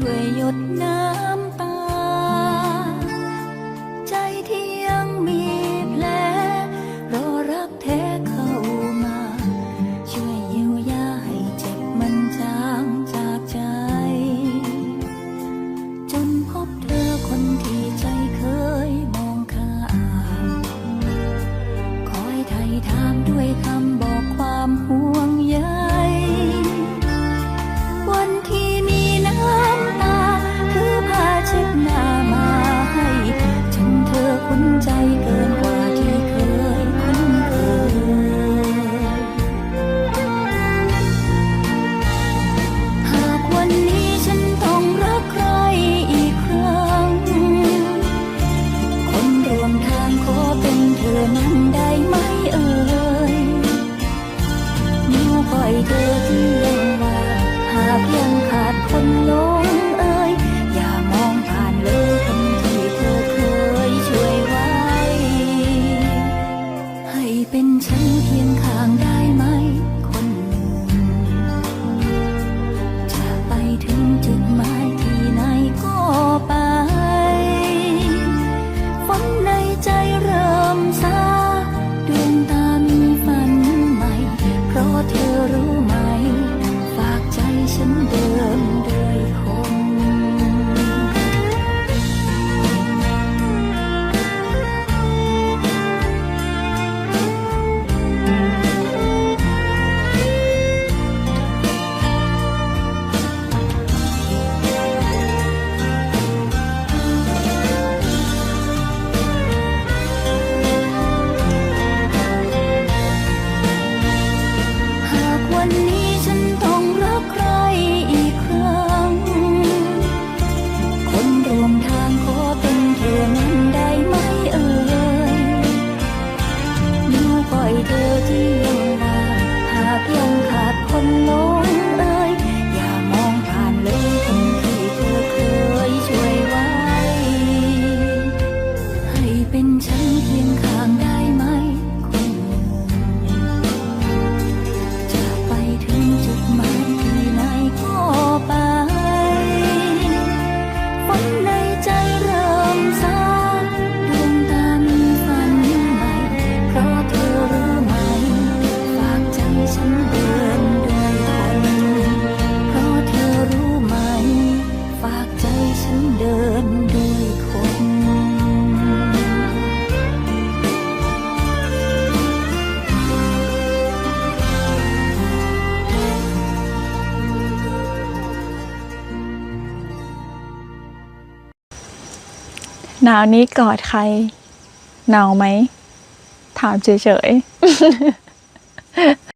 thuê yêu. อนั้นได้ไหมเอ่ยหนูปล่อยเธอที่งลงมาหากยังขาดคนโล ฉันเดิมได้ เธอที่ยังรักหากยังขาดคนโล หนาวนี้กอดใคร หนาวไหม ถามเฉยๆ